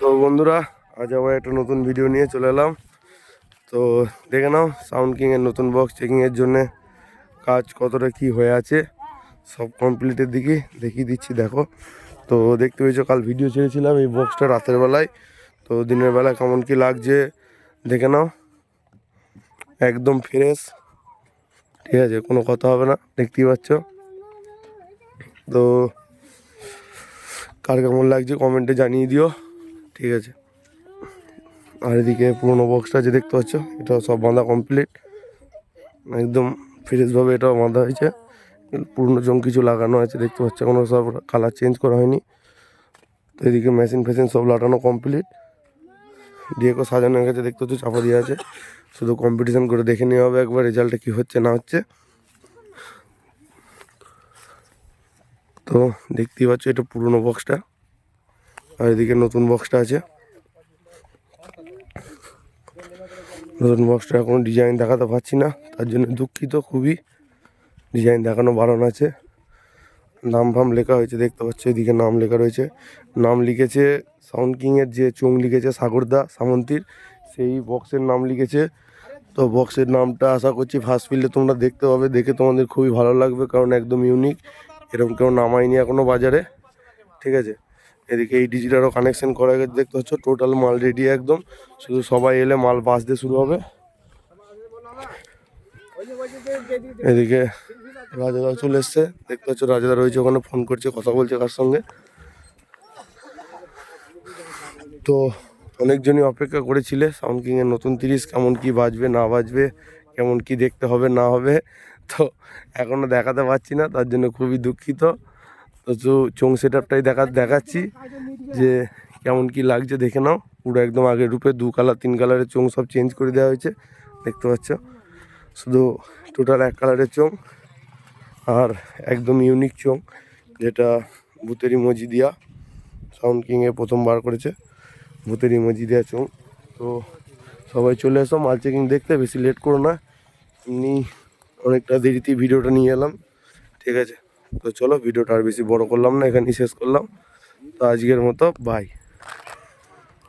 তো বন্ধুরা, আজ আবার একটা নতুন ভিডিও নিয়ে চলে এলাম। তো দেখে নাও সাউন্ড কিংয়ের নতুন বক্স চেকিংয়ের জন্যে কাজ কতটা কি হয়ে আছে, সব কমপ্লিটের দিকে দেখিয়ে দিচ্ছি, দেখো। তো দেখতে পেয়েছ, কাল ভিডিও ছেড়েছিলাম এই বক্সটা রাতের বেলায়। তো দিনের বেলা কেমন কি লাগছে, দেখে নাও। একদম ফ্রেশ ঠিক আছে, কোনো কথা হবে না, দেখতেই পাচ্ছ। তো কার কেমন লাগছে কমেন্টে জানিয়ে দিও। ঠিক আছে। আর এদিকে পুরোনো বক্সটা যে দেখতে পাচ্ছ, এটা সব বাঁধা কমপ্লিট একদম ফ্রেশভাবে এটাও বাঁধা হয়েছে। পুরনো জং কিছু লাগানো আছে, দেখতে পাচ্ছ। কোনো সব কালার চেঞ্জ করা হয়নি। তো এদিকে মেশিন ফেশিন সব লাটানো কমপ্লিট ডিএকো সাজানো গেছে দেখতে হচ্ছে চাপা দিয়ে আছে। শুধু কম্পিটিশন করে দেখে নেওয়া হবে একবার রেজাল্টটা কী হচ্ছে, না হচ্ছে। তো দেখতেই পাচ্ছ, এটা পুরনো বক্সটা আর এদিকে নতুন বক্সটা আছে। নতুন বক্সটা এখন ডিজাইন দেখাতে পারছি না, তার জন্য দুঃখিত, খুবই ডিজাইন দেখানো বারণ আছে। নাম ফাম লেখা হয়েছে, দেখতে পাচ্ছ, এদিকে নাম লেখা রয়েছে। নাম লিখেছে সাউন্ড কিংয়ের যে চোং লিখেছে সাগরদা সামন্তীর, সেই বক্সের নাম লিখেছে। তো বক্সের নামটা আশা করছি ফার্স্ট ফিল্ডে তোমরা দেখতে পাবে, দেখে তোমাদের খুবই ভালো লাগবে, কারণ একদম ইউনিক এরকম কেউ নামায়নি এখনও বাজারে, ঠিক আছে? এদিকে এই ডিজিটারও কানেকশন করা গেছে, দেখতে পাচ্ছ টোটাল মাল রেডি একদম। শুধু সবাই এলে মাল দিয়ে শুরু হবে। এদিকে রাজাদা চলে এসছে, দেখতে পাচ্ছ, রাজাদা রয়েছে ওখানে ফোন করছে, কথা বলছে কার সঙ্গে। তো অনেকজনই অপেক্ষা করেছিলে সাউন্ড কিংয়ের নতুন তিরিশ, কেমন কি বাজবে, না বাজবে, কেমন কি দেখতে হবে, না হবে, তো এখনও দেখাতে পারছি না, তার জন্য খুবই দুঃখিত। তো চোং সেট আপটাই দেখা দেখাচ্ছি যে কেমন কি লাগছে, দেখে নাও। পুরো একদম আগের রূপে দু কালার তিন কালারের চোং সব চেঞ্জ করে দেওয়া হয়েছে, দেখতে পাচ্ছ? শুধু টোটাল এক কালারের চোং আর একদম ইউনিক চোং যেটা ভূতের ইমোজি দিয়া সাউন্ড কিংয়ে প্রথম বার করেছে, ভূতের দেওয়া চোং তো সবাই চলে এসো, মাল চেকিং দেখতে, বেশি লেট করো না। এমনি অনেকটা দেরিতেই ভিডিওটা নিয়ে এলাম, ঠিক আছে। তো চলো, ভিডিওটা আর বেশি বড় করলাম না, এখানেই শেষ করলাম। তো আজকের মতো বাই